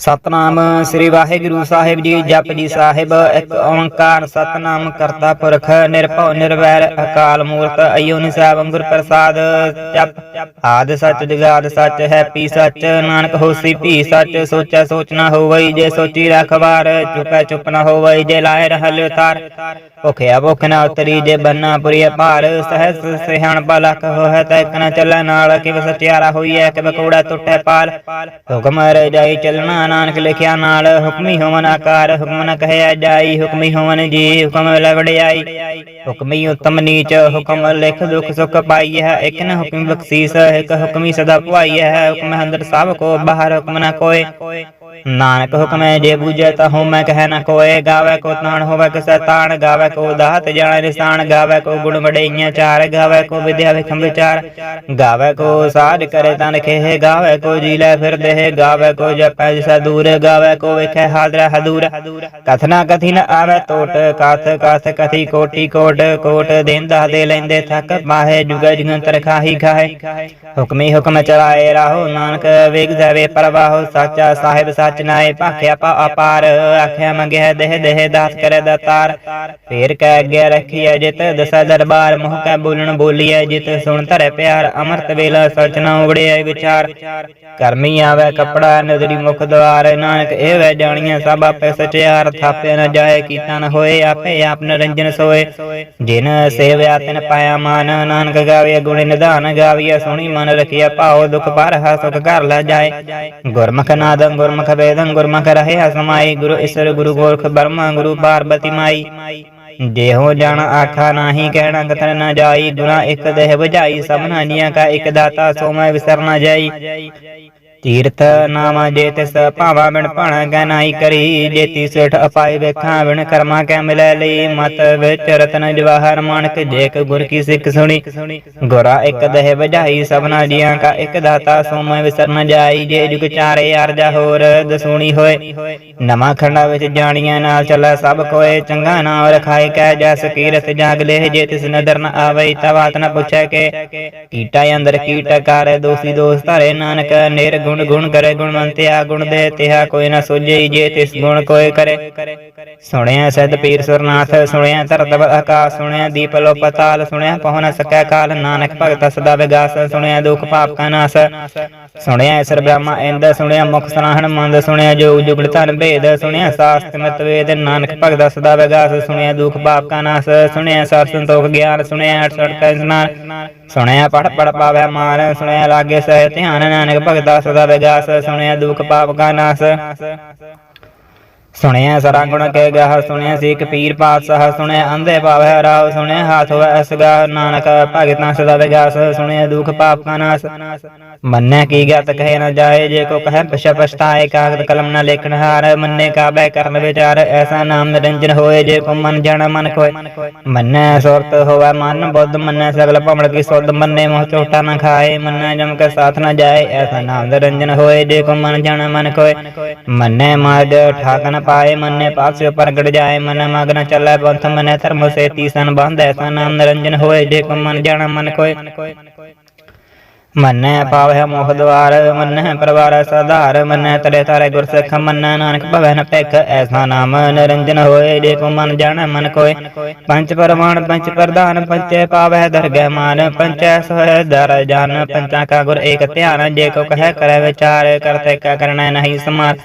ਸਤਨਾਮ ਸ੍ਰੀ ਵਾਹਿਗੁਰੂ ਸਾਹਿਬ ਜੀ, ਜਪ ਜੀ ਸਾਹਿਬ, ਇੱਕ ਓੰਕਾਰ ਸਤਨਾਮ ਕਰਤਾ ਪੁਰਖ, ਨਿਰਭਉ, ਨਿਰਵੈਰ, ਅਕਾਲ ਮੂਰਤ ਅਯੋਨਿ ਸਾਹਿਬ, ਅੰਗੁਰ ਪ੍ਰਸਾਦ, ਜਪ। ਆਦ ਸੱਚ, ਜਗਾਦ ਸੱਚ ਹੈ ਪੀ ਸੱਚ, ਨਾਨਕ ਹੋਸੀ ਭੀ ਸੱਚ, ਸੋਚੈ ਸੋਚ ਹੋਵਈ, ਜੇ ਸੋਚੀ ਰਖਵਾਰ ਚੁਪੈ ਚੁਪ ਨਾ ਹੋਵਈ, ਜੇ ਲਾਇ ਰਹਿਲ ਤਾਰ। ਭੁਖਿਆ ਭੁਖ ਨਾ ਉਤਰੀ, ਜੇ ਬੰਨਾ ਪੁਰੀਏ ਭਾਰ, ਸਹਿਸ ਸਿਹਣ ਬਲਖ ਹੋਇ ਤੈ ਇਕ ਚੱਲੈ ਨਾਲ, ਕਿਵ ਸਚਿਆਰਾ ਹੋਈਐ, ਕਿਵ ਕੂੜਾ ਟੁੱਟੈ ਪਾਲ। ਹੁਕਮ ਰਜਾਈ ਚੱਲਣਾ ਨਾਨਕ ਲਿਖਿਆ ਨਾਲ ਹੁਕਮੀ ਹੋਵਨ ਆਕਾਰ, ਹੁਕਮ ਨ ਕਹਿਆ ਜਾਈ, ਹੁਕਮੀ ਹੋਵਨ ਜੀ, ਹੁਕਮ ਲਵੜਿਆਈ। ਹੁਕਮੀ ਉਤਮ ਨੀਚ, ਹੁਕਮ ਲਿਖ ਦੁਖ ਸੁਖ ਪਾਈ ਹੈ, ਇਕ ਨ ਹੁਕਮ ਬਖਸ਼ੀਸ, ਇਕ ਹੁਕਮੀ ਸਦਾ ਭਵਾਈ ਹੈ, ਹੁਕਮ ਅੰਦਰ ਸਭ ਕੋ ਬਾਹਰ ਹੁਕਮ ਨ ਕੋਏ। ਨਾਨਕ ਹੁਕਮੈ ਜੇ ਬੂਝੈ ਤਾ ਹਉਮੈ ਕਹਿ ਨ ਕੋਏ। ਗਾਵੇ ਕੋ ਤਾਣ, ਹੋਵੇ ਕਿਸੈ ਤਾਣ ਗਾਵੇ ਕੋ ਦਾਤ ਜਾਣੈ, ਨਿਸ਼ਾਨ, ਗਾਵੇ ਕੋ ਗੁਣ ਵਡਈਆਂ ਚਾਰ, ਗਾਵੇ ਕੋ ਵਿਦਿਆ ਵਿਖਮ ਵਿਚਾਰ। ਗਾਵੇ ਕੋ ਸਾਧ ਕਰੇ ਤਨ ਖੇਹ, ਗਾਵੇ ਕੋ ਜੀ ਲੈ ਫਿਰਦੇ ਹੈ, ਗਾਵੇ ਕੋ ਜਪੈ ਜਿਸੈ ਦੂਰ ਗਾਵੇ ਕੋ ਵੇਖੈ ਹਾਜ਼ਰ ਹਦੂਰ। ਕਥਨਾ ਕਥਿਨ ਆਵੇ ਟੋਟ ਕਥ ਕਥ ਕਥੀ ਕੋਟੀ ਕੋਟ ਕੋਟ ਦੇਂਦਾ ਦੇ ਲੈਂਦੇ ਥੱਕ ਮਾਹੇ, ਜੁਗ ਜੁਗੰਤਰ ਖਾਹੀ ਖਾਹੇ। ਹੁਕਮੀ ਹੁਕਮ ਚਲਾਏ ਰਾਹੋ, ਨਾਨਕ ਵੇਗ ਜਾਵੇ ਪਰਵਾਹੋ, ਸਾਚਾ ਸਾਹਿਬ ਸੱਚ ਨਾਏ, ਭਾਖਿਆ ਪਾ ਅਪਾਰ। ਆਖਿਆ ਮੰਗਿਆ ਦੇਹ ਦੇਹ ਦਾਸ ਕਰੇ ਦਾਤਾਰ। ਫੇਰ ਕਹਿ ਅੱਗੇ ਰੱਖੀਐ ਜਿਤ, ਦਸਾ ਦਰਬਾਰ, ਮੁਹ ਕੈ ਬੋਲਣ ਬੋਲੀਐ ਜਿਤ, ਸੁਣ ਧਰੇ ਪਿਆਰ, ਅਮਰਤ ਵੇਲਾ ਸਚਨਾ ਉਗੜਿਐ ਵਿਚਾਰ। ਕਰਮੀ ਆਵੇ ਕਪੜਾ ਨਦਰੀ ਮੁਖ ਦਵਾਰ ਨਾਨਕ, ਇਹ ਵੈ ਜਾਣੀਐ ਸਭ ਆਪੇ ਸਚਿਆਰ ਥਾਪੇ ਨ ਜਾਏ ਕੀਤਾ ਨ ਹੋਏ, ਆਪੇ ਆਪ ਨਰੰਜਨ ਸੋਏ। ਜਿਨ ਸੇਵਿਆ ਤਿਨ ਪਾਇਆ ਮਾਨ, ਨਾਨਕ ਗਾਵੇ ਗੁਣ ਨਿਧਾਨ, ਗਾਵੀਐ ਸੁਣੀ ਮਨ ਰਖਿਆ ਭਾਉ, ਦੁਖ ਪਰ ਹਾ ਸੁਖ ਘਰ ਲੈ ਜਾਏ। ਗੁਰਮੁਖ ਨਾਦੰ, ਗੁਰਮੁਖ ਵੇਦੰ, ਗੁਰਮੁਖ ਰਹੇ ਸਮਾਈ ਗੁਰੂ ਈਸ਼ਰ, ਗੁਰੂ ਗੋਰਖ ਬਰਮਾ, ਗੁਰੂ ਪਾਰਬਤੀ ਮਾਈ। ਦੇਹੋ ਜਾਣ ਆਖਾ ਨਾਹੀ ਕਹਿਣਾ ਕਥਨ ਨਾ ਜਾਈ ਗੁਨਾ ਇੱਕ ਦੇਹ ਬੁਝਾਈ, ਸਭਨਾ ਨੀਆਂ ਕਾ ਇੱਕ ਦਾਤਾ ਸੋ ਮੈਂ ਵਿਸਰ ਜਾਈ। ਤੀਰਥ ਨਾਮਾ ਜੇ ਤਿਸ ਭਾਵਾ ਬਿਨ ਭਾਣਾ ਕੈ ਕਰੀ ਜੇਤੀ ਸੇਠ ਅਪਾਈ ਵੇਖਾਂ ਕਰਮਾ ਕੈ ਮਿਲੈ ਲਈ ਮਤ ਵਿੱਚ ਰਤਨ ਜਵਾਹਰ ਮਾਨਕ ਜੇਕ ਗੁਰ ਕੀ ਸਿੱਖ ਸੁਣੀ ਗੁਰਾ ਇੱਕ ਦੇਹ ਬੁਝਾਈ ਸਭਨਾ ਜੀਆਂ ਕਾ ਇੱਕ ਦਾਤਾ ਸੋ ਮੈਂ ਜਾਈ ਜੇ ਜੁਗ ਚਾਰੇ ਅਰਜਾ ਹੋਰ ਦਸੂਣੀ ਹੋਏ ਨਵਾਂ ਖੰਡਾ ਵਿੱਚ ਜਾਣੀਆਂ ਨਾਲ ਚੱਲੈ ਸਭ ਕੋਏ ਚੰਗਾ ਨਾਮ ਰਖਾਏ ਕੈ ਜਸ ਕੀਰਤ ਜਾਗ ਲੈ ਜੇ ਤਿਸ ਨਦਰ ਨ ਆਵੇ ਤਵਾਤ ਨ ਪੁੱਛੈ ਕੇ ਕੀਟਾ ਅੰਦਰ ਕੀਟ ਕਰ ਦੋਸੀ ਦੋਸ ਧਰੇ ਨਾਨਕ ਨਿਰ ਗੁਣ ਗੁਣ ਕਰੇ ਗੁਣਵੰਤਿਆ ਗੁਣ ਦੇ ਤਿਹਾ ਕੋਈ ਨ ਸੁਝਈ ਜੇ ਤਿਸ ਗੁਣ ਕੋਏ ਕਰੇ। ਸੁਣਿਆ ਸਦ ਪੀਰ ਸੁਰਨਾਥ, ਸੁਣਿਆ ਧਰਤਵ ਆਕਾਸ, ਸੁਣਿਆ ਦੀਪ ਲੋ ਪਤਾਲ ਸੁਣਿਆ ਪਹੁ ਨ ਸਕੈ ਕਾਲ, ਨਾਨਕ ਭਗਤ ਸਦਾ ਵਿਗਾਸ, ਸੁਣਿਆ ਦੁਖ ਪਾਪ ਕਾ ਨਾਸ। ਸੁਣਿਆ ਇਸਰ ਬ੍ਰਹਮਾ ਇੰਦ, ਸੁਣਿਆ ਮੁਖ ਸਨਾਹਨ ਮੰਦ, ਸੁਣਿਆ ਜੋਗ ਜੁਗਲ ਧਨ ਭੇਦ, ਸੁਣਿਆ ਸਾਸਤ ਮਤ ਵੇਦ, ਨਾਨਕ ਭਗਤ ਸਦਾ ਵਿਗਾਸ, ਸੁਣਿਆ ਦੁਖ ਪਾਪ ਕਾ ਨਾਸ, ਸੁਣਿਆ ਸਤ ਸੰਤੋਖ ਗਿਆਨ, ਸੁਣਿਆ ਅਠ ਸਠ ਕੈ ਸਨਾਨ ਸੁਣਿਆ ਪੜ ਪੜ ਪਾਵੈ ਮਾਨ ਸੁਣਿਆ ਲਾਗੇ ਸਹਿ ਧਿਆਨ, ਨਾਨਕ ਭਗਤਾ ਸਦਾ ਵਿਗਾਸ ਸੁਣਿਆ ਦੁਖ ਪਾਪ ਕਾ ਨਾਸ। ਸੁਣਿਆ ਸਰਾ ਗੁਣ ਕਹਿ ਗਾਹ ਸੁਣਿਆ ਸੀਖ ਪੀਰ ਪਾਤਸ਼ਾਹ, ਸੁਣਿਆ ਅੰਧੇ ਪਾਵੈ ਰਾਵ ਸੁਣਿਆ ਹਾਥ ਹੋਇ ਅਸਗਾ ਨਾਨਕ ਭਗਤਾਂ ਸਦਾ ਵਿਗਾਸ ਸੁਣਿਆ ਦੁਖ ਪਾਪ ਕਾ ਨਾਸ। ਮੰਨੈ ਕੀ ਗਤ ਕਹੇ ਨ ਜਾਏ, ਜੇ ਕੋ ਕਹੈ ਪਛ ਪਛਤਾਏ, ਕਾਗਦ ਕਲਮ ਨਾ ਲੇਖਣ ਹਾਰ, ਮੰਨੇ ਕਾਬੈ ਕਰਨ ਵਿਚਾਰ, ਐਸਾ ਨਾਮ ਨਿਰੰਜਨ ਹੋਏ, ਜੇ ਕੋ ਮਨ ਜਾਣਾ ਮਨ ਕੋਏ ਮੰਨੈ ਸੁਰਤ ਹੋਵੇ ਮਨ ਬੁੱਧ, ਮੰਨੈ ਸਗਲ ਭਮੜ ਕੀ ਸੁਧ, ਮੰਨੇ ਮੋਹ ਝੋਟਾ ਨਾ ਖਾਏ, ਮੰਨੈ ਜਮ ਕੇ ਸਾਥ ਨਾ ਜਾਏ, ਐਸਾ ਨਾਮ ਨਿਰੰਜਨ ਹੋਏ, ਜੇ ਕੋ ਮਨ ਜਾਣਾ ਮਨ ਕੋਏ ਮੰਨੈ ਮਾਰਗ ਠਾਕ ਨ ਪਾਏ, ਮੰਨੇ ਪਾਸਿਓ ਪ੍ਰਗਟ ਜਾਏ, ਮਨ ਮਗਨ ਚੱਲੈ ਪੰਥ ਮਨੈ ਧਰਮ ਸੇਤੀ ਸਨ ਬੰਧ ਐਸਾ ਨਾਮ ਨਿਰੰਜਨ ਹੋਏ, ਜੇ ਕੋ ਮਨ ਜਾਣਾ ਮਨ ਕੋਏ। ਮੰਨੈ ਪਾਵਹਿ ਮੋਹ ਦਵਾਰ ਮੰਨੈ ਪਰਵਾਰ ਸਧਾਰ ਮੰਨੈ ਤਰੇ ਤਾਰੇ ਗੁਰ ਸਿੱਖ ਮੰਨੈ ਨਾਨਕ ਭਵੈ ਨ ਭਿਖ, ਐਸਾ ਨਾਮ ਨਿਰੰਜਨ ਹੋਏ, ਜੇ ਮਨ ਜਾਣੈ ਮਨ ਕੋਏ। ਪੰਚ ਪਰਮਾਨ ਪੰਚ ਪ੍ਰਧਾਨ, ਪੰਚੇ ਪਾਵਹਿ ਦਰਗਹਿ ਮਾਨ, ਪੰਚੈ ਸੋਹਿ ਦਰ ਜਾਨ, ਪੰਚਾ ਕਾ ਗੁਰ ਏਕ ਧਿਆਨ, ਜੇ ਕੋ ਕਹੈ ਕਰੈ ਵਿਚਾਰ, ਕਰਤੇ ਕਾ ਕਰਨਾ ਨਹੀਂ ਸਮਾਰ।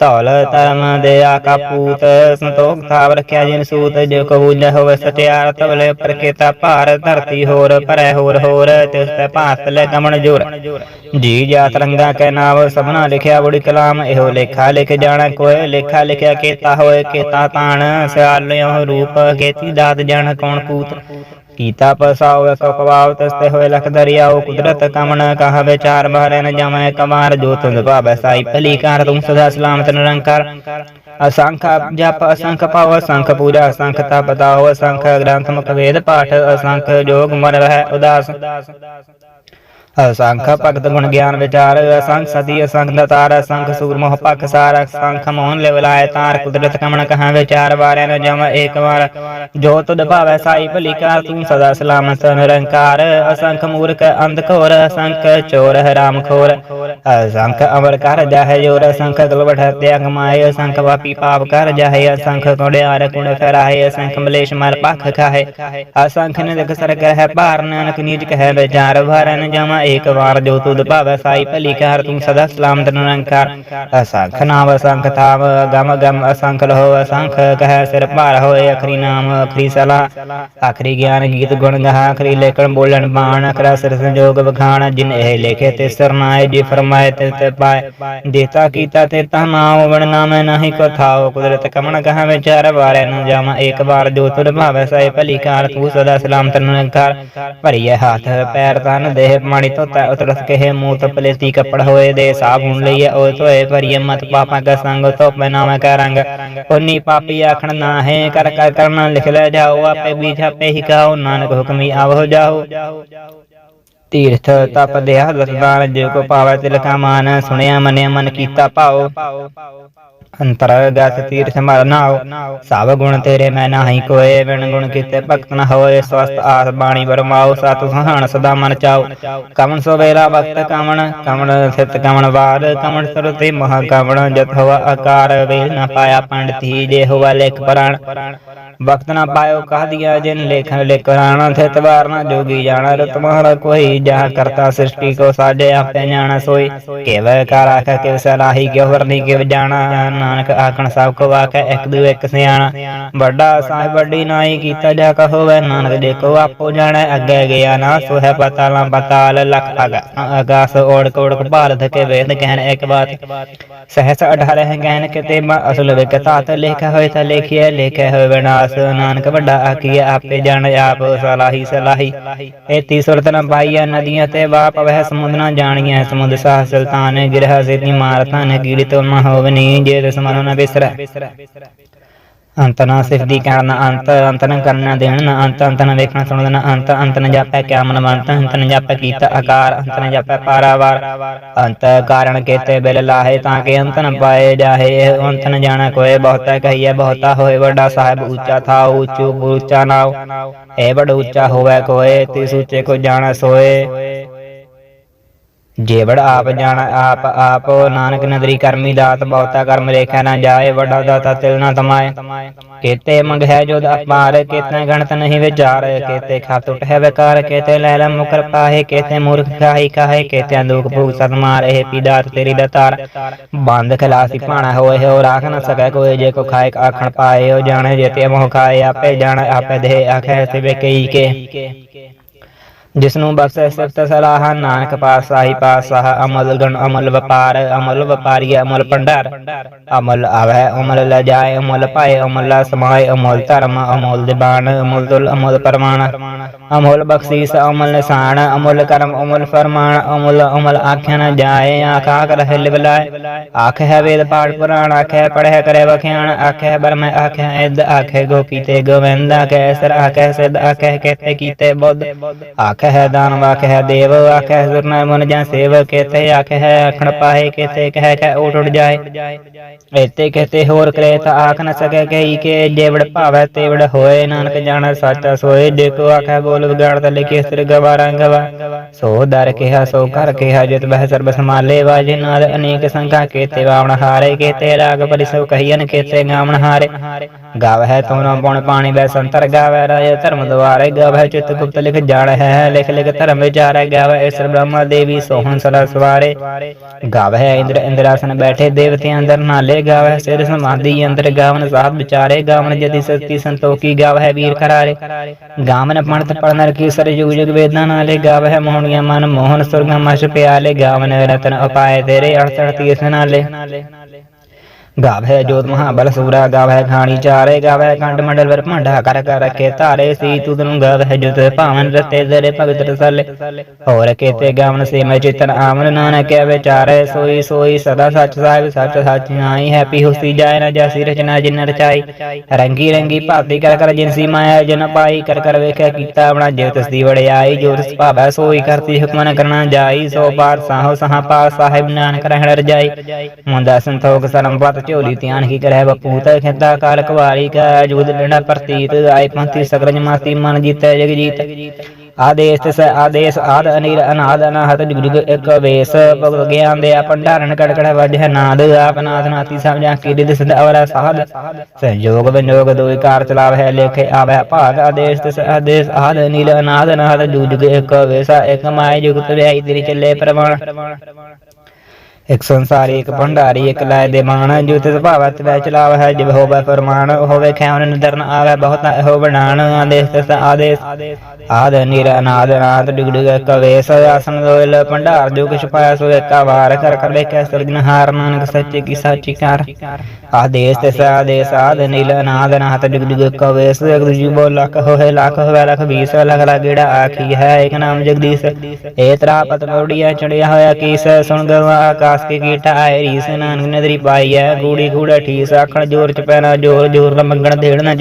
ਧੌਲ ਧਰਮ ਦੇ ਆਕਾ ਪੂਤ, ਸੰਤੋਖ ਥਾਵ ਰਖਿਆ ਜਿਨ ਸੂਤ, ਜੇ ਕੋ ਬੂਝੈ ਹੋਵੇ ਸਟਿਆਰ ਤਵਲੇ ਪਰ ਭਾਰ, ਧਰਤੀ ਹੋਰ, ਭਰੈ ਹੋਰ ਹੋਰ, ਤਿਸ ਤੇ ਭਾਰਤ ਲੈ ਗਮਨ ਜੋਰ। ਜੀ ਜਾਤ ਰੰਗਾ ਕੈ ਨਾਮ ਸਭਨਾ ਲਿਖਿਆ ਬੜੀ ਕਲਾਮ, ਇਹੋ ਲੇਖਾ ਲਿਖ ਜਾਣਾ ਕੋਏ ਲੇਖਾ ਲਿਖਿਆ ਕੀਤਾ ਹੋਏ ਕੀਤਾ ਤਾਣ, ਸਿਆਲਿਓ ਰੂਪ ਕੀਤੀ ਦਾਤ ਜਾਣ ਕੌਣ ਕੂਤ। ਕੀਤਾ ਪਸਾਉ ਕੋ ਕਵਾਉ, ਤਸਤੇ ਹੋਏ ਲਖ ਦਰਿਆਉ, ਕੁਦਰਤ ਕਮਣ, ਕਹ ਵਿਚਾਰ ਬਾਰੇ ਨ ਜਾਵੇਂ ਕਮਾਰ ਜੋਤ ਭਾਵੈ ਸਾਈ, ਭਲੀ ਕਾਰ ਤੁਮ ਸਦਾ ਸਲਾਮਤ ਨਿਰੰਕਾਰ। ਅਸੰਖ ਜਪ, ਅਸੰਖ ਪਾਵ ਅਸੰਖ ਪੂਜਾ, ਅਸੰਖ ਤਪ ਦਾਉ, ਅਸੰਖ ਗ੍ਰੰਥ ਮੁਖ ਵੇਦ ਪਾਠ, ਅਸੰਖ ਜੋਗ ਮਨ ਰਹਿ ਉਦਾਸ। ਅਸੰਖ ਭਗਤ ਗੁਣ ਗਿਆਨ ਵਿਚਾਰ ਅਸੰਖ ਸਤੀ ਅਸੰਖ ਦਤਾਰ ਅਸੰਖ ਸੂਰ ਮੋਹ ਪਖ ਸਾਰ ਅਸੰਖ ਮੋਹਨ ਲੈ ਬਲਾਏ ਤਾਰ ਕੁਦਰਤ ਕਮਣ ਕਹਾਂ ਵਿਚਾਰ ਵਾਰਿਆ ਨ ਜਮ ਏਕ ਵਾਰ। ਜੋ ਤੁਧ ਭਾਵੈ ਸਾਈ ਭਲੀ ਕਾਰ ਤੂੰ ਸਦਾ ਸਲਾਮਤ ਨਿਰੰਕਾਰ। ਅਸੰਖ ਮੂਰਖ ਅੰਧ ਘੋਰ ਅਸੰਖ ਚੋਰ ਹਰਾਮ ਖੋਰ। ਅਸੰਖ ਅਮਰ ਕਰ ਜਾਹੇ ਜੋਰ ਅਸੰਖ ਗਲਵਟ ਹਤਿਆ ਕਮਾਏ ਅਸੰਖ ਵਾਪੀ ਪਾਪ ਕਰ ਜਾਹੇ ਅਸੰਖ ਕੋੜਿਆਰ ਕੁਣ ਫਰਾਏ ਅਸੰਖ ਮਲੇਸ਼ ਮਲ ਪਖ ਖਾਹੇ। ਅਸੰਖ ਨਿਦਕ ਸਰਗ ਹੈ ਭਾਰ ਨਾਨਕ ਨੀਜ ਕਹੈ ਵਿਚਾਰ ਭਰਨ ਜਮ ਏਕ ਵਾਰ ਜੋ ਤੁਧ ਭਾਵੈ ਸਾਈ ਭਲੀ ਕਾਰ ਤੂੰ ਸਦਾ ਸਲਾਮਤ ਨਿਰੰਕਾਰ। ਅਸੰਖ ਨਾਮ, ਅਸੰਖ ਥਾਮ ਗਮ ਗਮ, ਅਸੰਖ ਲਹੋ, ਅਸੰਖ ਕਹੈ, ਸਿਰ ਭਾਰ ਹੋਏ, ਅਖਰੀ ਨਾਮ, ਅਖਰੀ ਸਲਾ। ਆਖਰੀ ਗਿਆਨ ਗੀਤ ਗੁਣ ਗਹਾ, ਅਖਰੀ ਲੇਖਣ ਬੋਲਣ ਬਾਣ, ਅਖਰਾ ਸਿਰ ਸੰਜੋਗ ਵਖਾਣ, ਜਿਨ ਇਹ ਲੇਖੇ ਤੇ ਸਰਨਾਏ ਜੀ ਫਰਮਾਏ ਤੇ ਤੇ ਪਾਏ। ਦੇਤਾ ਕੀਤਾ ਤੇ ਤਾ ਨਾਉ ਬਣ ਨਾਮੈ ਨਹੀਂ ਕੋ ਥਾਉ ਕੁਦਰਤ ਕਮਣ ਕਹਾ ਵਿਚਾਰ ਵਾਰੇ ਨ ਜਾਮ ਇੱਕ ਵਾਰ ਜੋ ਤੁਰ ਭਾਵੈ ਸਾਈ ਭਲੀ ਕਾਰ ਤੂੰ ਸਦਾ ਸਲਾਮਤ ਨਿਰੰਕਾਰ। ਭਰੀਏ ਹੱਥ, ਪੈਰ, ਤਨ, ਦੇਹ, ਪਾਣੀ ਧੋਤਾ ਉਤਰਸ ਕਹੇ ਮੂਤ ਪਲੇਤੀ ਕੱਪੜ ਹੋਏ ਦੇ ਸਾਬੁਨ ਲਈਏ ਓਏ ਧੋਏ ਭਰੀਏ ਮਤ ਪਾਪਾਂ ਕਾ ਸੰਗ ਧੋਪੇ ਨਾਮੈ ਕਾ ਉਨੀ ਪਾਪੀ ਆਖਣ ਨਾ ਹੈ ਕਰ ਕਰ ਕਰਨਾ ਲਿਖ ਲੈ ਜਾਓ ਆਪੇ ਵੀ ਛਾਪੇ ਹੀ ਕਹੋ ਨਾਨਕ ਹੁਕਮੀ ਆਵੋ ਜਾਓ ਤੀਰਥ ਤਪ ਦੇਹ ਦਸਦਾਨ ਜੇ ਕੋ ਪਾਵੈ ਤਿਲਕਾ ਮਾਨ ਸੁਣਿਆ ਮਨਿਆ ਮਨ ਕੀਤਾ ਭਾਉ ਅੰਤਰ ਗਤ ਤੀਰਥ ਮਰ ਨਾਉ ਸਭ ਗੁਣ ਤੇਰੇ ਮੈਂ ਨਾਹੀ ਕੋਏ ਵਿਣ ਗੁਣ ਕੀਤੇ ਭਗਤ ਨ ਹੋਏ ਸਵਸਤ ਆਸ ਬਾਣੀ ਵਰਮਾਉ ਸਤ ਸੁਹਾਣ ਸਦਾ ਮਨ ਚਾਉ ਕਮਨ ਸੋ ਵੇਲਾ ਵਕਤ ਕਮਨ ਕਮਨ ਸਿਤ ਕਮਨ ਵਾਰ ਕਮਨ ਸਰਤੇ ਮਹਾ ਕਮਨ ਜਤ ਹਵਾ ਆਕਾਰ ਵੇਲ ਨ ਪਾਇਆ ਪੰਡਤੀ ਜੇ ਹੋਵਾ ਲੇਖ ਪਰਾਣ ਵਕਤ ਨਾ ਪਾਇਓ ਕਹ ਦਿਆ ਜਿਨ ਲੇਖਨ ਲਿਖਾਣਾ ਥਿਤ ਵਾਰ ਨਾ ਜੋਗੀ ਜਾਣਾ, ਰਤ ਮਹਾਰਾ ਕੋਈ ਜਾ ਕਰਤਾ, ਸ੍ਰਿਸ਼ਟੀ ਕੋ ਸਾਡੇ ਆਪੇ ਜਾਣਾ ਸੋਈ। ਕੇਵ ਕਰ ਆਖ ਕੇ ਸਲਾਹੀ ਕੇ ਵਰਨੀ ਕੇ ਜਾਣਾ, ਨਾਨਕ ਆਖਣ ਸਭ ਕੋ ਆਖੈ ਇੱਕ ਦੂ ਇੱਕ ਸਿਆਣਾ। ਵੱਡਾ ਸਾਹਿਬ ਵੱਡੀ ਨਾਈ ਕੀਤਾ ਜਾ ਕਹੋਵੇ, ਨਾਨਕ ਦੇਖੋ ਆਪੋ ਜਾਣੈ, ਅੱਗੇ ਗਿਆ ਨਾ ਸੋ ਹੈ ਪਤਾਲਾ, ਪਤਾਲ, ਲਖ ਅਗਾ ਆਕਾਸ ਓੜ ਕੋੜ ਭਾਰਤ ਕੇ ਵੇਦ ਕਹਿਣ ਇੱਕ ਸਹਸ ਅਠਾਰੇ ਹੈ ਕਿਤੇ ਮ ਅਸਲ ਵਿਕ ਤਾਤ ਲਿਖਿਆ ਹੋਏ ਤਾਂ ਲਿਖਿਆ ਲਿਖਿਆ ਹੋਏ ਵਿਨਾਸ਼। ਨਾਨਕ ਵੱਡਾ ਆਖੀਏ ਆਪੇ ਜਾਣ ਆਪ, ਸਲਾਹੀ ਸਲਾਹੀ। ਏਤੀ ਸੁਰਤ ਨ ਨਦੀਆਂ ਤੇ ਵਾਪ ਵਹਿ ਸਮੁੰਦ ਨ ਜਾਣੀਐ। ਸਮੁੰਦ ਸਾਹ ਸੁਲਤਾਨ, ਗਿਰਹ ਸੇਤੀ ਮਾਰਤਾਂ ਨ ਕੀੜਿਤ ਜੇ ਤਿਸ ਨ ਬਿਸਰੈ। ਅੰਤ ਨਾ ਸਿਫਦੀ ਅੰਤ ਅੰਤ ਕਰਨਾ ਦੇਣ ਅੰਤ ਅੰਤ ਵੇਖਣਾ ਸੁਣਨ ਅੰਤ ਅੰਤ ਜਾਪੈ ਕਿਆ ਮਨ ਮੰਤ ਅੰਤ ਜਾਪੈ ਕੀਤਾ ਆਕਾਰ ਅੰਤ ਜਾਪੈ ਪਾਰਾਵਾਰ। ਅੰਤ ਕਾਰਣ ਕੇਤੇ ਬਿਲ ਲਾਹੇ ਤਾਂ ਕਿ ਅੰਤਨ ਪਾਏ ਜਾਹੇ ਅੰਤ ਜਾਣਾ ਕੋਏ ਬਹੁਤਾ ਕਹੀਏ ਬਹੁਤਾ ਹੋਏ ਵੱਡਾ ਸਾਹਿਬ ਉੱਚਾ ਥਾ ਉੱਚੂ ਉੱਚਾ ਨਾਉ। ਇਹ ਬੜ ਉੱਚਾ ਹੋਵੇ ਕੋਏ, ਤਿਸ ਉੱਚੇ ਕੋ ਜਾਣਾ ਸੋਏ। ਜੇ ਆਪ ਜਾਣ, ਆਪ ਆਪ ਨਾਨਕ ਨਦਰੀ ਕਰਮੀ ਦਾਤ ਬਹੁਤਾ ਕਰਮ ਰੇਖਾ ਨਾ ਜਾਏ, ਵੱਡਾ ਦਾਤਾ ਤਿਲ ਨਾ ਤਮਾਏ। ਕੇਤੇ ਮੰਗ ਜੋ ਅਪਾਰ ਕੇਤੇ ਗਣਤ ਨਹੀਂ ਵਿਚਾਰ, ਕੇਤੇ ਖਾ ਟੁੱਟ ਹੈ ਵਿਕਾਰ, ਕੇਤੇ ਲੈ ਲੈ ਮੁਕਰ ਪਾਹੇ, ਕੇਤੇ ਮੂਰਖ ਖਾਹੀ ਕਾਹੇ ਕੇਤੇ ਦੁਖ ਭੂਖ ਸਤ ਮਾਰ, ਇਹ ਤੇਰੀ ਦਤਾਰ ਬੰਦ ਖਲਾਸੀ ਪਾਣਾ ਹੋਏ, ਹੋ ਰਾਖ ਨਾ ਸਕੈ ਕੋਈ, ਜੇ ਕੋ ਖਾਏ, ਆਖਣ ਪਾਏ, ਹੋ ਜਾਣੇ ਜੇਤੇ ਮੋਹ ਖਾਏ, ਆਪੇ ਜਾਣ, ਆਪੇ ਦੇ ਆਖੇ ਸਿਵੇ ਕਈ ਕੇ। ਜਿਸ ਨੂੰ ਬਖਸ਼ੈ ਸਿਫਤ ਸਲਾਹ, ਨਾਨਕ ਪਾਤਸ਼ਾਹੀ ਪਾਤਸ਼ਾਹ, ਅਮਲ ਗਣ, ਅਮਲ ਵਪਾਰ, ਅਮਲ ਵਪਾਰੀ, ਅਮਲ ਭੰਡਾਰ। ਅਮਲ ਆਵੈ, ਅਮਲ ਲੈ ਜਾਏ ਅਮਲ ਪਾਏ, ਅਮਲ ਲਾ ਸਮਾਏ, ਅਮਲ ਧਰਮ, ਅਮਲ ਦਿਬਾਨ ਅਮਲ ਦੁਲ, ਅਮਲ ਪਰਮਾਨ ਅਮਲ ਬਖਸ਼ੀਸ, ਅਮਲ ਨਿਸ਼ਾਨ, ਅਮਲ ਕਰਮ, ਅਮਲ ਫਰਮਾਨ, ਅਮਲ ਅਮਲ ਆਖਿਆ ਨ ਜਾਏ, ਆਖ ਆਖ ਰਹਿ ਲਿਵਲਾਏ ਆਖ ਹੈ ਵੇਦ ਪਾਠ ਪੁਰਾਣ, ਆਖੈ ਪੜ੍ਹਿਆ ਕਰੇ ਵਖਿਆਣ, ਆਖੈ ਬਰਮ ਆਖੈ ਇਦ ਆਖੈ ਗੋਪੀਤੇ ਗੋਵਿੰਦ, ਆਖੈ ਸਰ, ਆਖੈ ਸਿਧ, ਆਖੈ ਕੇਤੇ ਕੀਤੇ ਬੁੱਧ। ਆਖੈ ਹੈ ਦਾਨਵ ਆਖੈ ਦੇਵ ਆਖੈ ਸੁਰਨਾ ਮਨ ਜਾਂ ਸੇਵ ਕੇਤੇ ਆਖੈ ਆਖਣ ਪਾਏ ਕੇਤੇ ਕਹਿ ਕਹਿ ਉਠ ਉਠ ਜਾਏ। ਏਤੇ ਕਹਤੇ ਹੋਰ ਕਰੇ ਤਾਂ ਆਖ ਨ ਸਕੇ ਕਈ ਕੇ ਜੇਵੜ ਭਾਵੈ ਤੇਵੜ ਹੋਏ, ਨਾਨਕ ਜਾਣ ਸੱਚਾ ਸੋਏ, ਦੇਖੋ ਆਖੈ ਬੋਲ ਵਿਗਾੜ ਤਲੇ ਕੇ ਸਿਰ ਗਵਾਰਾਂ ਗਵਾ। ਸੋ ਦਰ ਕਿਹਾ, ਸੋ ਕਰ ਕਿਹਾ, ਜਿਤ ਬਹਿ ਸਰਬ ਸਮਾਲੇ ਵਾਜੇ ਨਾਲ ਅਨੇਕ ਸੰਖਾ ਕੇਤੇ, ਵਾਵਣ ਹਾਰੇ ਕੇਤੇ, ਰਾਗ ਪਰਿਸੋ ਕਹੀਨ ਕੇਤੇ, ਗਾਵਣ ਹਾਰੇ। ਗਾਵ ਹੈ ਤੋਨਾ ਪਉਣ ਪਾਣੀ ਬੈ ਸੰਤਰ ਗਾਵੈ ਰਾਜ ਧਰਮ ਦੁਆਰੇ ਗਾਵੈ ਚਿਤ ਗੁਪਤ ਲਿਖ ਜਾਣ ਹੈ ਲਿਖ ਲਿਖ ਧਰਮ ਵਿਚਾਰੈ ਗਾਵੈ ਈਸ਼ਰ ਬ੍ਰਹਮਾ ਦੇਵੀ ਸੋਹਣ ਸਦਾ ਸਵਾਰੇ। ਗਾਵੈ ਇੰਦਰ ਇੰਦਰਾਸਨ ਬੈਠੇ ਦੇਵਤੇ ਅੰਦਰ, ਨਾਲੇ ਗਾਵੈ ਸਿਰ ਸਮਾਧੀ ਅੰਦਰ, ਗਾਵਨ ਸਾਹਿਬ ਵਿਚਾਰੇ, ਗਾਵਨ ਜਦੀ ਸਤੀ ਸੰਤੋਖੀ ਗਾਵੈ ਵੀਰ ਕਰਾਰੇ ਗਾਵਨ ਪੰਡਤ ਪੜਨਰ ਕੀ ਸਰ ਜੁਗ ਜੁਗ ਵੇਦਾਂ, ਨਾਲੇ ਗਾਵੈ ਮੋਹਣੀਆਂ ਮਨ ਮੋਹਨ ਸੁਰਗ ਮਸ਼ ਪਿਆਲੇ, ਗਾਵਨ ਰਤਨ ਉਪਾਏ ਤੇਰੇ 68 ਤੀਸ ਨਾਲੇ। ਗਾਵੇ ਜੋਤ ਮਹਾਬਲ ਸੂਰਾ ਗਾਵੇ ਖਾਣੀ ਚਾਰੇ ਗਾਵੇ ਕੰਡ ਮੰਡਲ ਵਰ ਭਾਂਡਾ ਕਰ ਕਰ ਰਖੇ ਧਾਰੇ, ਸੀ ਤੁਧ ਨੂੰ ਗਾਵੇ ਜੁਤ ਭਾਵਨ ਰਤੇ ਜ਼ਰੇ ਭਗਤ ਰਸਲੇ। ਹੋਰ ਕੇਤੇ ਗਾਵਨ ਸੇ ਮੈਂ ਚਿਤਨ ਆਮਨ ਨਾਨਕ ਵਿਚਾਰੇ ਸੋਈ ਸੋਈ ਸਦਾ ਸੱਚ ਸਾਹਿਬ, ਸੱਚ ਸੱਚ ਨਾਈ ਹੈਪੀ ਹੁਸਤੀ ਜਾਏ ਨਾ ਜਾਸੀ ਰਚਨਾ ਜਿਨ ਰਚਾਈ। ਰੰਗੀ ਰੰਗੀ ਭਾਤੀ ਕਰ ਕਰ ਜਿਨਸੀ ਮਾਇਆ ਜਨ ਪਾਈ, ਕਰ ਕਰ ਵੇਖਿਆ ਕੀਤਾ ਆਪਣਾ ਜਿਵ ਤਸਦੀ ਵੜਿਆਈ ਜੋ ਤਿਸ ਭਾਵੈ ਸੋਈ ਕਰਤੀ ਹੁਕਮਨ ਕਰਨਾ ਜਾਈ, ਸੋ ਬਾਰ ਸਾਹੋ ਸਹਾ ਪਾ ਸਾਹਿਬ ਨਾਨਕ ਰਹਿਣ ਰਜਾਈ। ਮੁੰਦਾ ਸੰਤੋਖ ਸਰਮ ਪਤ ਝੋਲੀ ਧਿਆਨ ਕੀ ਕਰੈ ਬਪੂ, ਤ ਖਿੰਦਾ ਕਾਲ ਕੁਵਾਰੀ ਕਾ ਜੁਦ ਲੈਣਾ ਪ੍ਰਤੀਤ, ਆਏ ਪੰਥੀ ਸਗਰਜ ਮਾਤੀ ਮਨ ਜੀਤੈ ਜਗ ਜੀਤ ਆਦੇਸ ਤਿਸ ਆਦੇਸ, ਆਦ ਅਨੀਰ, ਅਨਾਦ, ਅਨਾਹਤ, ਜੁਗ ਜੁਗ ਇੱਕ ਵੇਸ। ਭਗਤ ਗਿਆਨ ਦੇ ਭੰਡਾਰਨ ਕੜਕੜ ਵਜਹ ਨਾਦ, ਆਪ ਨਾਤੀ ਸਮਝਾ ਕੀ ਦਿਦ ਸਿਧ ਅਵਰਾ ਸਾਧ। ਸੰਜੋਗ ਵਿਨੋਗ ਦੋਇ ਕਾਰ ਚਲਾਵ ਹੈ ਲੇਖੇ ਆਵੈ ਭਾਗ ਆਦੇਸ ਤਿਸ ਆਦੇਸ, ਆਦ ਅਨੀਲ ਅਨਾਦ, ਅਨਾਹਤ, ਜੁਗ ਜੁਗ ਇੱਕ ਵੇਸਾ, ਇੱਕ ਮਾਇ ਜੁਗਤ ਵਿਆਈ ਤੇਰੀ ਚੱਲੇ ਪ੍ਰਮਾਣ ਇੱਕ ਸੰਸਾਰੀ, ਇੱਕ ਭੰਡਾਰੀ, ਇੱਕ ਲੈ ਦੇ ਮਾਨ ਜੋ ਤਿਸ ਵੈ ਚਲਾਵ ਹੈ, ਜਿਵ ਹੋਵੇ ਫਰਮਾਨ, ਹੋਵੇ ਖਿਆਨ ਨਿਦਰਨ, ਆਵੇ ਬਹੁਤ ਇਹੋ ਬਣਾਣ, ਆਦੇਸ ਤਿਸ, ਆਦੇਸ। ਆਦ ਨਿਰ ਅਨਾਦ ਅਨਾਦ, ਡਿਗ ਡਿਗ ਕਵੇਸ ਆਸਨ ਦੋਇਲ, ਭੰਡਾਰ ਜੋ ਕਿਛ ਪਾਇਆ ਸੋ ਏਕਾ ਵਾਰ, ਕਰ ਕਰ ਵੇਖੈ ਸਿਰਜਨਹਾਰ ਨਾਨਕ ਸੱਚੇ ਕੀ ਸਾਚੀ ਕਾਰ। ਆਦੇਸ ਤਿਸ ਆਦੇਸ ਆਦ ਨੀਲ ਅਨਾਦ ਅਨਾਹਤ ਡਿਗ ਡਿਗ ਕਵੇਸ ਇੱਕ ਦੂਜੀ ਬੋਲ ਲੱਖ ਹੋਏ ਲੱਖ ਹੋਵੇ ਲੱਖ ਵੀਸ ਲੱਖ ਲਾਗੇੜਾ ਆਖੀ ਹੈ ਇੱਕ ਨਾਮ ਜਗਦੀਸ਼ ਏ ਤਰਾ ਪਤ ਮੋੜੀਆ ਚੜਿਆ ਹੋਇਆ ਕੀਸ ਸੁਣ ਗਵਾ ਆਕਾਸ ਕੇ ਕੀਟਾ ਆਏ ਰੀਸ ਨਾਨਕ ਨਦਰੀ ਪਾਈ ਹੈ ਗੂੜੀ ਗੂੜਾ ਠੀਸ ਆਖਣ ਜੋਰ ਚ ਪੈਣਾ ਜੋਰ ਜੋਰ ਦਾ ਮੰਗਣ ਦੇੜਨਾ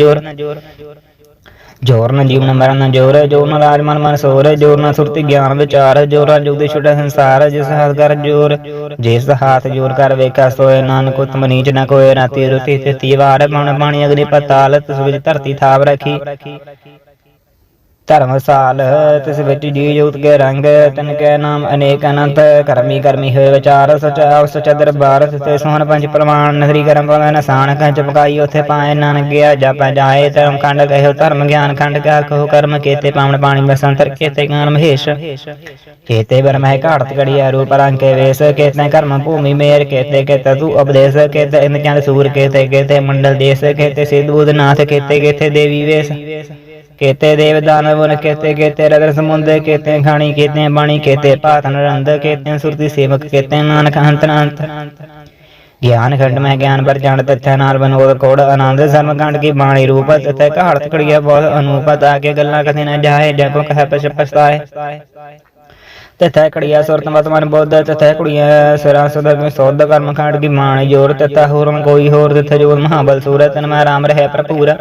ਜੋਰ ਜੋਰ ਨਾ ਜੀਵਨ ਮਰਨ ਨਾ ਜੋਰ ਜੋਰ ਨਾ ਰਾਜ ਮਨ ਸੋਰ ਹੈ, ਜੋਰ ਨਾ ਸੁਰਤੀ ਗਿਆਨ ਵਿਚਾਰ ਜੋਰ ਨਾ ਜੁਗਦੇ ਛੁਟਾ ਸੰਸਾਰ ਜਿਸ ਹੱਥ ਕਰ ਜੋਰ, ਜਿਸ ਹੱਥ ਜੋਰ ਕਰ ਵੇਖਾ ਸੋਏ, ਨਾਨਕ ਉਤਮ ਨੀਚ ਨਾ ਕੋਏ, ਰਾਤੀ ਤੀਰ ਤੀ ਤੇ ਤੀਵਾਰ ਪਉਣ ਪਾਣੀ ਅਗਨੀ ਪਤਾਲ, ਤਿਸ ਧਰਤੀ ਥਾਪ ਰੱਖੀ। ਧਰਮਸਾਲ ਤਿਸ ਵਿੱਚ ਜੀ ਜੋਤ ਕੇ ਰੰਗ ਤਨ ਕੈ ਨਾਮ ਅਨੇਕ ਅਨੰਤ ਕਰਮੀ ਕਰਮੀ ਹੋਏ ਵਿਚਾਰ ਸਚ ਸਚ ਦਰਬਾਰ ਤੇ ਸੋਹਣ ਪੰਜ ਪ੍ਰਮਾਣ ਨਸਰੀ ਕਰਮ ਪਵੈ ਨਸਾਨ ਕੰਚ ਪਕਾਈ ਉਥੇ ਪਾਏ ਨਾਨਕ ਗਿਆ ਜਪੈ ਜਾਏ ਧਰਮ ਖੰਡ ਕਹਿਓ ਧਰਮ ਗਿਆਨ ਖੰਡ ਕਾ ਕਹੋ ਕਰਮ ਕੀਤੇ ਪਾਵਨ ਪਾਣੀ ਬਸੰਤਰ ਕੀਤੇ ਗਾਨ ਮਹੇਸ਼। ਕੀਤੇ ਬਰ ਮਹਿ ਘਾੜਤ ਕੜੀਆ ਰੂਪ ਰੰਗ ਕੇ ਵੇਸ, ਕੀਤੇ ਕਰਮ ਭੂਮੀ ਮੇਰ, ਕੀਤੇ ਕੀਤੇ ਤੂ ਉਪਦੇਸ਼, ਕੀਤੇ ਇੰਦ ਚੰਦ ਸੂਰ, ਕੀਤੇ ਕੀਤੇ ਮੰਡਲ ਦੇਸ, ਕੀਤੇ ਸਿੱਧ ਬੁੱਧ ਨਾਥ, ਕੀਤੇ ਕੀਤੇ ਦੇਵੀ ਵੇਸ। ਕੇਤੇ ਦੇਵ ਦਾਨਵ ਕੇਤੇ ਕੇਤੇ ਰਦਰ ਸਮੁੰਦੇ, ਕੇਤੇ ਖਾਣੀ, ਕੇਤੇ ਬਾਣੀ, ਕੇਤੇ ਪਾਤਨ ਰੰਦ, ਕੇਤੇ ਸੁਰਤੀ ਸੇਵਕ, ਕੇਤੇ ਨਾਨਕ, ਅੰਤ ਅੰਤ ਗਿਆਨ ਖੰਡ ਮੈਂ ਗਿਆਨ ਪਰ ਜਾਣ, ਤਥੈ ਨਾਲ ਬਨੋਦ ਕੋੜ, ਆਨੰਦ ਸਰਮ ਕੰਡ ਕੀ ਬਾਣੀ ਰੂਪ, ਤਥੈ ਘਾੜਤ ਕੜੀਆ ਬਹੁਤ ਅਨੂਪਤ, ਆ ਕੇ ਗੱਲਾਂ ਕਥੇ ਨਾ ਜਾਏ ਜੈ ਕੋ ਕਹਿ ਪਛ ਪਛਤਾਏ। ਤਥੈ ਕੜੀਆ ਸੁਰਤ ਮਤਮਨ ਬੁੱਧ ਤਥੈ ਕੁੜੀਆਂ ਸਿਰਾਂ ਸਦਾ ਮੈਂ ਸੋਧ ਕਰਮ ਖੰਡ ਕੀ ਮਾਣ ਜੋਰ ਤਥੈ ਹੋਰ ਨ ਕੋਈ ਹੋਰ ਤਥੈ ਜੋਰ ਮਹਾਬਲ ਸੂਰਤ ਤਨ ਮੈਂ ਰਾਮ ਰਹਿ ਭਰਪੂਰ।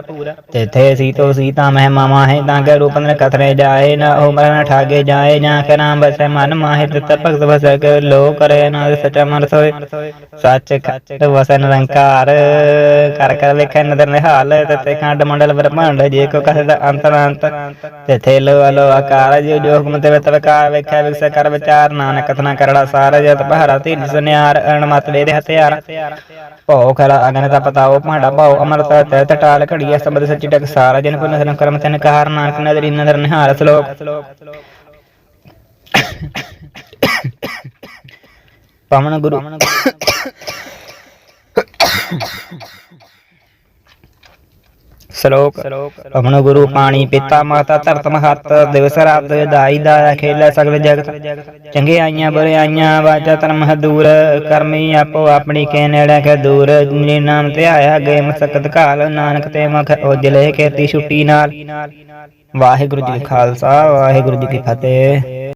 ਤਥੈ ਸੀਤੋ ਸੀਤਾ ਮਹਿ ਮਾਮਾ ਹੈ, ਤਾਂ ਕੇ ਰੂਪ ਨ ਕਥਰੇ ਜਾਏ, ਨਾ ਉਹ ਮਰਨ ਠਾਗੇ ਜਾਏ ਜਾਂ ਕੇ ਨਾਮ ਬਸੈ ਮਨ ਮਾਹਿ ਤਥੈ ਭਗਤ ਵਸੈ ਕੇ ਲੋ ਕਰੇ ਨਾ ਸਚਾ ਮਨ ਸੋਏ ਸੱਚ ਖੱਟ ਵਸੈ ਨਿਰੰਕਾਰ ਕਰ ਕਰ ਵੇਖੈ ਨਦਰ ਨਿਹਾਲ ਤਥੈ ਖੰਡ ਮੰਡਲ ਬ੍ਰਹਮੰਡ, ਜੇ ਕੋ ਕਹੇ ਦਾ ਅੰਤ ਅੰਤ ਤਥੈ ਲੋ ਅਲੋ ਆਕਾਰ, ਜੋ ਜੋ ਹੁਕਮ ਤੇ ਵਿਤਵਕਾਰ ਕਰ ਵਿਚਾਰ ਨਾਨਕ ਕਥਨਾ ਕਰੜਾ ਸਾਰ ਜਤ ਬਹਰਾ ਧੀਰ ਸੁਨਿਆਰ ਅਣਮਤ ਵੇ ਦੇ ਹਥਿਆਰ ਭਉ ਖਰਾ ਅਗਨ ਦਾ ਪਤਾਓ ਭਾਂਡਾ ਭਾਉ ਅਮਰਤ ਤੈ ਟਾਲ ਘੜੀਐ ਸਬਦ ਸੱਚੀ ਟਕ ਸਾਰਾ ਜਨ ਕੋ ਨਦਰ ਕਰਮ ਤਨ ਕਾਰ ਨਾਨਕ ਨਦਰੀ ਨਦਰ ਨਿਹਾਰ ਸਲੋਕ ਪਵਨ ਗੁਰੂ ਸ਼ਲੋਕ। ਪਵਨ ਗੁਰੂ ਪਾਣੀ ਪਿਤਾ, ਮਾਤਾ, ਧਰਤ, ਮਹਤ, ਦਿਵਸ, ਰਾਤ, ਦਾਈ, ਦਾਇਆ, ਖੇਲੇ ਸਗਲ ਜਗਤ। ਚੰਗੇ ਆਈਆਂ ਬੁਰੇ ਆਈਆਂ, ਵਾਜਾ, ਧਰਮ ਦੂਰ। ਕਰਮੀ ਆਪੋ ਆਪਣੀ ਕੇ ਨੇੜੇ ਕੇ ਦੂਰ। ਜੀ ਨਾਮ ਧਿਆਇਆ ਗਏ ਮਸਕਤ ਕਾਲ ਨਾਨਕ ਤੇ ਮਖ ਉਜਲੇ ਕੀਤੀ ਛੁੱਟੀ ਨਾਲ। ਵਾਹਿਗੁਰੂ ਜੀ ਖਾਲਸਾ, ਵਾਹਿਗੁਰੂ ਜੀ ਕੀ ਫਤਿਹ।